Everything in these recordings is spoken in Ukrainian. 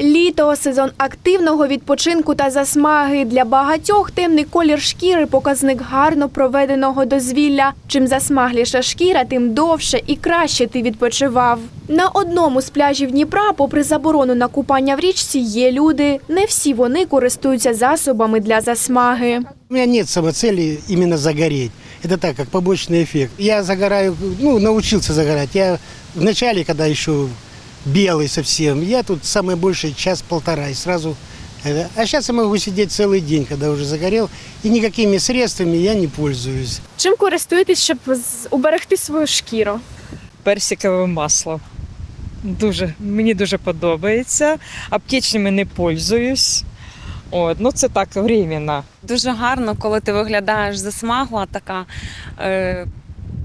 Літо сезон активного відпочинку та засмаги. Для багатьох темний колір шкіри показник гарно проведеного дозвілля. Чим засмагліша шкіра, тим довше і краще ти відпочивав. На одному з пляжів Дніпра, попри заборону на купання в річці, є люди. Не всі вони користуються засобами для засмаги. У меня нет самоцели именно загореть. Это так, как побочный эффект. Я загораю, ну, научился загорать. Я в начале, когда еще белый совсем, я тут самое большее час-полтора и сразу... это. А сейчас я могу сидеть целый день, когда уже загорел, и никакими средствами я не пользуюсь. Чим користуєтесь, щоб уберегти свою шкіру? персикове масло. Дуже, мені дуже подобається. Аптечними не пользуюсь. От, ну це так временно. Дуже гарно, коли ти виглядаєш засмагла така. Е,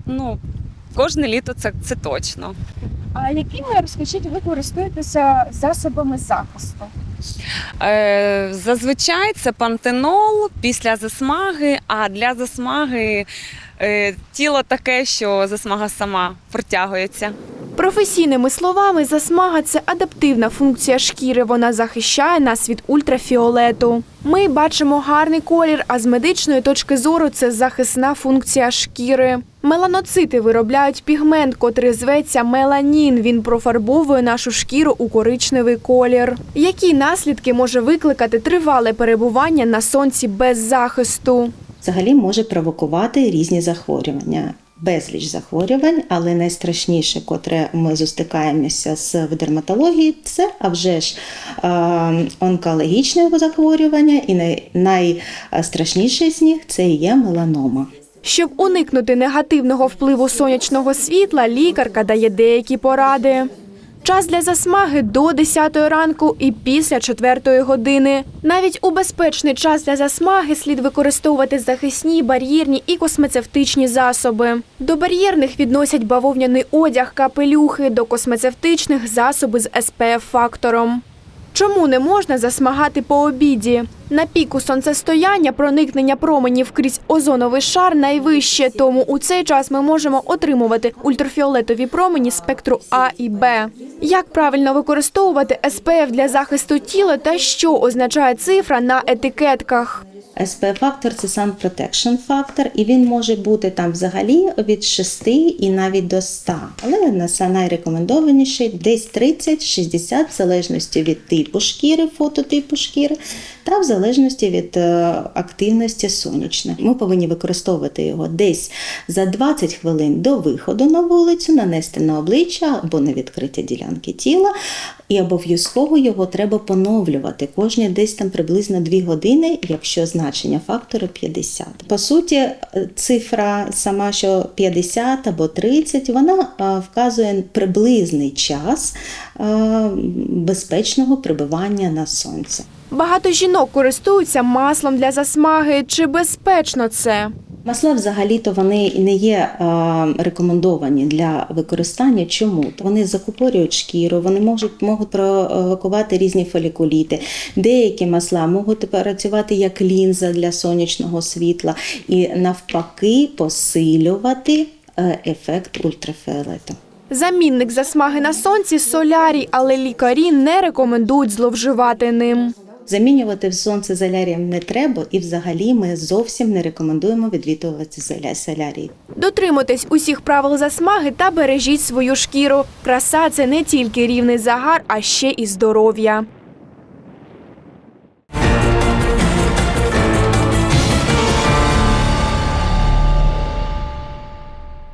ну, кожне літо це, це точно. А якими розкажіть, ви користуєтеся засобами захисту? Е, зазвичай це пантенол після засмаги, а для засмаги е, тіло таке, що засмага сама протягується. Професійними словами, засмага це адаптивна функція шкіри. Вона захищає нас від ультрафіолету. Ми бачимо гарний колір, а з медичної точки зору це захисна функція шкіри. Меланоцити виробляють пігмент, котрий зветься меланін. Він профарбовує нашу шкіру у коричневий колір. Які наслідки може викликати тривале перебування на сонці без захисту? взагалі може провокувати різні захворювання. Безліч захворювань, але найстрашніше, котре ми зустрікаємося з в дерматології, це а вже ж е, онкологічне захворювання, і най, найстрашніше з них це є меланома. Щоб уникнути негативного впливу сонячного світла, лікарка дає деякі поради. Час для засмаги до 10 ранку і після 4 години. Навіть у безпечний час для засмаги слід використовувати захисні, бар'єрні і космецевтичні засоби. До бар'єрних відносять бавовняний одяг, капелюхи, до космецевтичних засоби з SPF-фактором. Чому не можна засмагати по обіді? На піку сонцестояння проникнення променів крізь озоновий шар найвище, тому у цей час ми можемо отримувати ультрафіолетові промені спектру А і Б. Як правильно використовувати СПФ для захисту тіла та що означає цифра на етикетках? SPF-фактор це Sun Protection фактор, і він може бути там взагалі від 6 і навіть до 100. Але на найрекомендованіший десь 30-60 в залежності від типу шкіри, фототипу шкіри, та в залежності від е, активності сонячної. Ми повинні використовувати його десь за 20 хвилин до виходу на вулицю, нанести на обличчя або на відкриті ділянки тіла. І обов'язково його треба поновлювати кожні десь там приблизно 2 години, якщо значення фактору 50. По суті, е, цифра сама, що 50 або 30, вона е, вказує приблизний час безпечного прибування на сонці. Багато жінок користуються маслом для засмаги. Чи безпечно це? Масла взагалі-то вони не є рекомендовані для використання. Чому? Вони закупорюють шкіру, вони можуть можуть провокувати різні фолікуліти. Деякі масла можуть працювати як лінза для сонячного світла і навпаки посилювати е, ефект ультрафіолету. Замінник засмаги на сонці солярій, але лікарі не рекомендують зловживати ним. Замінювати сонце залярієм не треба, і взагалі ми зовсім не рекомендуємо відвідувати соля- солярій. Дотримуйтесь усіх правил засмаги та бережіть свою шкіру. Краса це не тільки рівний загар, а ще і здоров'я.